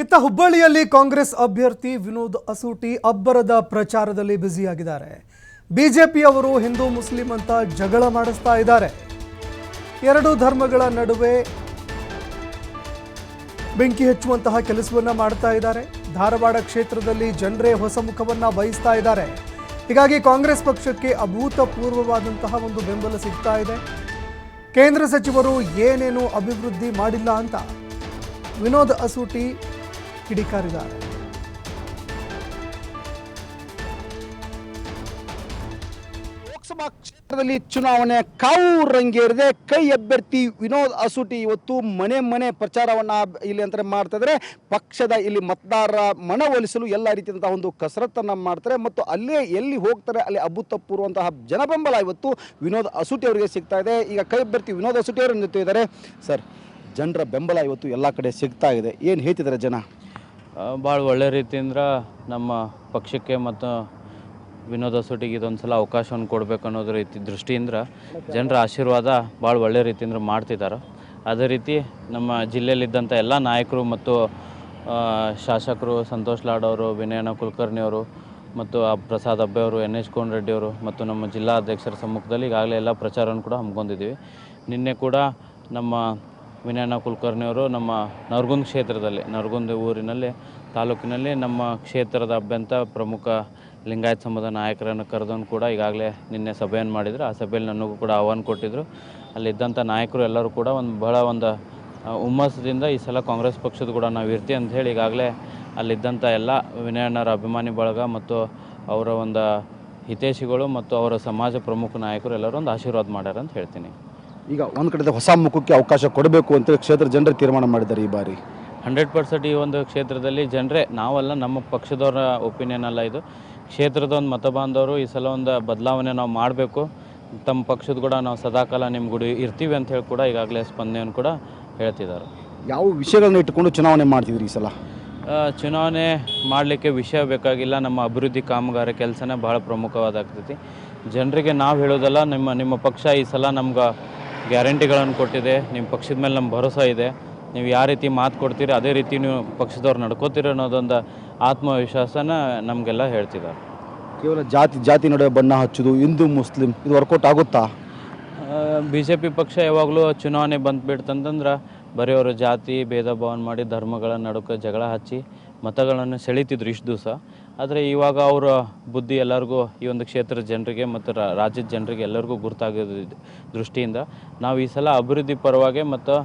ಇತ್ತ ಹುಬ್ಬಳ್ಳಿಯಲ್ಲಿ ಕಾಂಗ್ರೆಸ್ ಅಭ್ಯರ್ಥಿ ವಿನೋದ್ ಅಸೂಟಿ ಅಬ್ಬರದ ಪ್ರಚಾರದಲ್ಲಿ ಬ್ಯುಸಿಯಾಗಿದ್ದಾರೆ. ಬಿಜೆಪಿಯವರು ಹಿಂದೂ ಮುಸ್ಲಿಂ ಅಂತ ಜಗಳ ಮಾಡಿಸ್ತಾ ಇದ್ದಾರೆ. ಎರಡು ಧರ್ಮಗಳ ನಡುವೆ ಬೆಂಕಿ ಹಚ್ಚುವಂತಹ ಕೆಲಸವನ್ನ ಮಾಡ್ತಾ ಇದ್ದಾರೆ. ಧಾರವಾಡ ಕ್ಷೇತ್ರದಲ್ಲಿ ಜನರೇ ಹೊಸ ಮುಖವನ್ನ ಬಯಸ್ತಾ ಇದ್ದಾರೆ. ಹೀಗಾಗಿ ಕಾಂಗ್ರೆಸ್ ಪಕ್ಷಕ್ಕೆ ಅಭೂತಪೂರ್ವವಾದಂತಹ ಒಂದು ಬೆಂಬಲ ಸಿಗ್ತಾ ಇದೆ. ಕೇಂದ್ರ ಸಚಿವರು ಏನೇನು ಅಭಿವೃದ್ಧಿ ಮಾಡಿಲ್ಲ ಅಂತ ವಿನೋದ್ ಅಸೂಟಿ ಕಿಡಿಕಾರಿದ್ದಾರೆ. ಲೋಕಸಭಾ ಕ್ಷೇತ್ರದಲ್ಲಿ ಚುನಾವಣೆ ಕಾವು ರಂಗೇರಿದೆ ಕೈ ಅಭ್ಯರ್ಥಿ ವಿನೋದ್ ಅಸೂಟಿ ಇವತ್ತು ಮನೆ ಮನೆ ಪ್ರಚಾರವನ್ನ ಇಲ್ಲಿ ಅಂತ ಮಾಡ್ತಾ ಇದ್ದಾರೆ ಪಕ್ಷದ ಇಲ್ಲಿ ಮತದಾರರ ಮನವೊಲಿಸಲು ಎಲ್ಲ ರೀತಿಯಂತಹ ಒಂದು ಕಸರತ್ತನ್ನು ಮಾಡ್ತಾರೆ ಮತ್ತು ಅಲ್ಲೇ ಎಲ್ಲಿ ಹೋಗ್ತಾರೆ ಅಲ್ಲಿ ಅಭೂತಪೂರ್ವಂತಹ ಜನಬೆಂಬಲ ಇವತ್ತು ವಿನೋದ್ ಅಸೂಟಿ ಅವರಿಗೆ ಸಿಗ್ತಾ ಇದೆ. ಈಗ ಕೈ ಅಭ್ಯರ್ಥಿ ವಿನೋದ್ ಅಸೂಟಿ ಅವರು ನಿಂತಿದ್ದಾರೆ ಸರ್, ಜನರ ಬೆಂಬಲ ಇವತ್ತು ಎಲ್ಲ ಕಡೆ ಸಿಗ್ತಾ ಇದೆ. ಏನು ಹೇಳ್ತಿದ್ದಾರೆ ಜನ? ಭಾಳ ಒಳ್ಳೆ ರೀತಿಯಿಂದ ನಮ್ಮ ಪಕ್ಷಕ್ಕೆ ಮತ್ತು ವಿನೋದ ಸುಟಿಗೆ ಇದೊಂದು ಸಲ ಅವಕಾಶವನ್ನು ಕೊಡಬೇಕು ಅನ್ನೋದು ರೀತಿ ದೃಷ್ಟಿಯಿಂದ ಜನರ ಆಶೀರ್ವಾದ ಭಾಳ ಒಳ್ಳೆ ರೀತಿಯಿಂದ ಮಾಡ್ತಿದ್ದಾರೆ. ಅದೇ ರೀತಿ ನಮ್ಮ ಜಿಲ್ಲೆಯಲ್ಲಿದ್ದಂಥ ಎಲ್ಲ ನಾಯಕರು ಮತ್ತು ಶಾಸಕರು ಸಂತೋಷ್ ಲಾಡ್ ಅವರು, ವಿನಯನ ಕುಲಕರ್ಣಿ ಅವರು ಮತ್ತು ಆ ಪ್ರಸಾದ್ ಅಬ್ಬೆ ಅವರು, ಎನ್ ಎಚ್ ಕೋನ್ ರೆಡ್ಡಿ ಅವರು ಮತ್ತು ನಮ್ಮ ಜಿಲ್ಲಾ ಅಧ್ಯಕ್ಷರ ಸಮ್ಮುಖದಲ್ಲಿ ಈಗಾಗಲೇ ಎಲ್ಲ ಪ್ರಚಾರವನ್ನು ಕೂಡ ಹಮ್ಮಿಕೊಂಡಿದ್ದೀವಿ. ನಿನ್ನೆ ಕೂಡ ನಮ್ಮ ವಿನಯನ ಕುಲಕರ್ಣಿ ಅವರು ನಮ್ಮ ನರಗುಂದ ಕ್ಷೇತ್ರದಲ್ಲಿ, ನರ್ಗುಂದ ಊರಿನಲ್ಲಿ, ತಾಲೂಕಿನಲ್ಲಿ ನಮ್ಮ ಕ್ಷೇತ್ರದ ಅಭ್ಯಂತ ಪ್ರಮುಖ ಲಿಂಗಾಯತ್ ಸಮುದಾಯ ನಾಯಕರನ್ನು ಕರೆದನ್ನು ಕೂಡ ಈಗಾಗಲೇ ನಿನ್ನೆ ಸಭೆಯನ್ನು ಮಾಡಿದರು. ಆ ಸಭೆಯಲ್ಲಿ ನನಗೂ ಕೂಡ ಆಹ್ವಾನ ಕೊಟ್ಟಿದ್ದರು ಅಲ್ಲಿದ್ದಂಥ ನಾಯಕರು ಎಲ್ಲರೂ ಕೂಡ ಒಂದು ಬಹಳ ಒಂದು ಹುಮ್ಮಸದಿಂದ ಈ ಸಲ ಕಾಂಗ್ರೆಸ್ ಪಕ್ಷದ ಕೂಡ ನಾವು ಇರ್ತೀವಿ ಅಂತ ಹೇಳಿ ಈಗಾಗಲೇ ಅಲ್ಲಿದ್ದಂಥ ಎಲ್ಲ ವಿನಯಣ್ಣರ ಅಭಿಮಾನಿ ಬಳಗ ಮತ್ತು ಅವರ ಒಂದು ಹಿತೈಷಿಗಳು ಮತ್ತು ಅವರ ಸಮಾಜ ಪ್ರಮುಖ ನಾಯಕರು ಎಲ್ಲರೂ ಒಂದು ಆಶೀರ್ವಾದ ಮಾಡ್ಯಾರ ಅಂತ ಹೇಳ್ತೀನಿ. ಈಗ ಒಂದು ಕಡೆ ಹೊಸ ಮುಖಕ್ಕೆ ಅವಕಾಶ ಕೊಡಬೇಕು ಅಂತ ಕ್ಷೇತ್ರ ಜನರು ತೀರ್ಮಾನ ಮಾಡಿದ್ದಾರೆ ಈ ಬಾರಿ. ಹಂಡ್ರೆಡ್ ಪರ್ಸೆಂಟ್ ಈ ಒಂದು ಕ್ಷೇತ್ರದಲ್ಲಿ ಜನರೇ ನಾವಲ್ಲ ನಮ್ಮ ಪಕ್ಷದವರ ಒಪಿನಿಯನ್ ಅಲ್ಲ ಇದು. ಕ್ಷೇತ್ರದ ಒಂದು ಮತ ಬಾಂಧವರು ಈ ಸಲ ಒಂದು ಬದಲಾವಣೆ ನಾವು ಮಾಡಬೇಕು. ತಮ್ಮ ಪಕ್ಷದ ಕೂಡ ನಾವು ಸದಾಕಾಲ ನಿಮ್ಮ ಗುಡಿ ಇರ್ತೀವಿ ಅಂತ ಹೇಳಿ ಕೂಡ ಈಗಾಗಲೇ ಸ್ಪಂದನೆಯನ್ನು ಕೂಡ ಹೇಳ್ತಿದ್ದಾರೆ. ಯಾವ ವಿಷಯಗಳನ್ನ ಇಟ್ಟುಕೊಂಡು ಚುನಾವಣೆ ಮಾಡ್ತಿದ್ರಿ ಈ ಸಲ? ಚುನಾವಣೆ ಮಾಡಲಿಕ್ಕೆ ವಿಷಯ ಬೇಕಾಗಿಲ್ಲ. ನಮ್ಮ ಅಭಿವೃದ್ಧಿ ಕಾಮಗಾರಿ ಕೆಲಸನೇ ಭಾಳ ಪ್ರಮುಖವಾದಾಗ್ತೈತಿ. ಜನರಿಗೆ ನಾವು ಹೇಳೋದಲ್ಲ ನಿಮ್ಮ ನಿಮ್ಮ ಪಕ್ಷ ಈ ಸಲ ನಮ್ಗೆ ಗ್ಯಾರಂಟಿಗಳನ್ನು ಕೊಟ್ಟಿದೆ ನಿಮ್ಮ ಪಕ್ಷದ ಮೇಲೆ ನಮ್ಮ ಭರೋಸಾ ಇದೆ. ನೀವು ಯಾವ ರೀತಿ ಮಾತು ಕೊಡ್ತೀರಿ ಅದೇ ರೀತಿ ನೀವು ಪಕ್ಷದವ್ರು ನಡ್ಕೋತೀರಿ ಅನ್ನೋದೊಂದು ಆತ್ಮವಿಶ್ವಾಸನ ನಮಗೆಲ್ಲ ಹೇಳ್ತಿದ್ದಾರೆ. ಕೇವಲ ಜಾತಿ ಜಾತಿ ನಡುವೆ ಬಣ್ಣ ಹಚ್ಚೋದು ಹಿಂದೂ ಮುಸ್ಲಿಂ ಇದು ವರ್ಕೌಟ್ ಆಗುತ್ತಾ? ಬಿ ಜೆ ಪಿ ಪಕ್ಷ ಯಾವಾಗಲೂ ಚುನಾವಣೆ ಬಂದುಬಿಡ್ತಂತಂದ್ರೆ ಬರೀ ಅವರು ಜಾತಿ ಭೇದ ಭಾವನ ಮಾಡಿ ಧರ್ಮಗಳ ನಡುಕ ಜಗಳ ಹಚ್ಚಿ ಮತಗಳನ್ನು ಸೆಳೀತಿದ್ರು ಇಷ್ಟು ದಿವಸ. ಆದರೆ ಇವಾಗ ಅವರ ಬುದ್ಧಿ ಎಲ್ಲರಿಗೂ ಈ ಒಂದು ಕ್ಷೇತ್ರದ ಜನರಿಗೆ ಮತ್ತು ರಾಜ್ಯದ ಜನರಿಗೆ ಎಲ್ಲರಿಗೂ ಗುರುತಾಗೋದು, ದೃಷ್ಟಿಯಿಂದ ನಾವು ಈ ಸಲ ಅಭಿವೃದ್ಧಿ ಪರವಾಗಿ ಮತ್ತು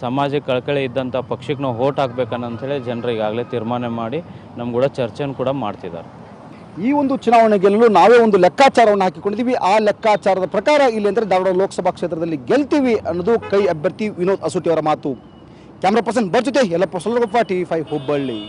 ಸಮಾಜಕ್ಕೆ ಕಳಕಳಿ ಇದ್ದಂಥ ಪಕ್ಷಕ್ಕೆ ನಾವು ಓಟ್ ಹಾಕ್ಬೇಕನ್ನಂಥೇಳಿ ಜನರು ಈಗಾಗಲೇ ತೀರ್ಮಾನ ಮಾಡಿ ನಮ್ಮ ಕೂಡ ಚರ್ಚೆಯನ್ನು ಕೂಡ ಮಾಡ್ತಿದ್ದಾರೆ. ಈ ಒಂದು ಚುನಾವಣೆ ಗೆಲ್ಲಲು ನಾವೇ ಒಂದು ಲೆಕ್ಕಾಚಾರವನ್ನು ಹಾಕಿಕೊಂಡಿದ್ದೀವಿ. ಆ ಲೆಕ್ಕಾಚಾರದ ಪ್ರಕಾರ ಇಲ್ಲಿ ಅಂದರೆ ಧಾರವಾಡ ಲೋಕಸಭಾ ಕ್ಷೇತ್ರದಲ್ಲಿ ಗೆಲ್ತೀವಿ ಅನ್ನೋದು ಕೈ ಅಭ್ಯರ್ಥಿ ವಿನೋದ್ ಅಸೂಟಿ ಅವರ ಮಾತು. ಕ್ಯಾಮ್ರಾ ಪರ್ಸನ್ ಬರ್ ಜೊತೆ ಸೊಲ್ಲಗೊಪ್ಪ ಟಿ ಟಿವಿ ಫೈವ್ ಹುಬ್ಬಳ್ಳಿ.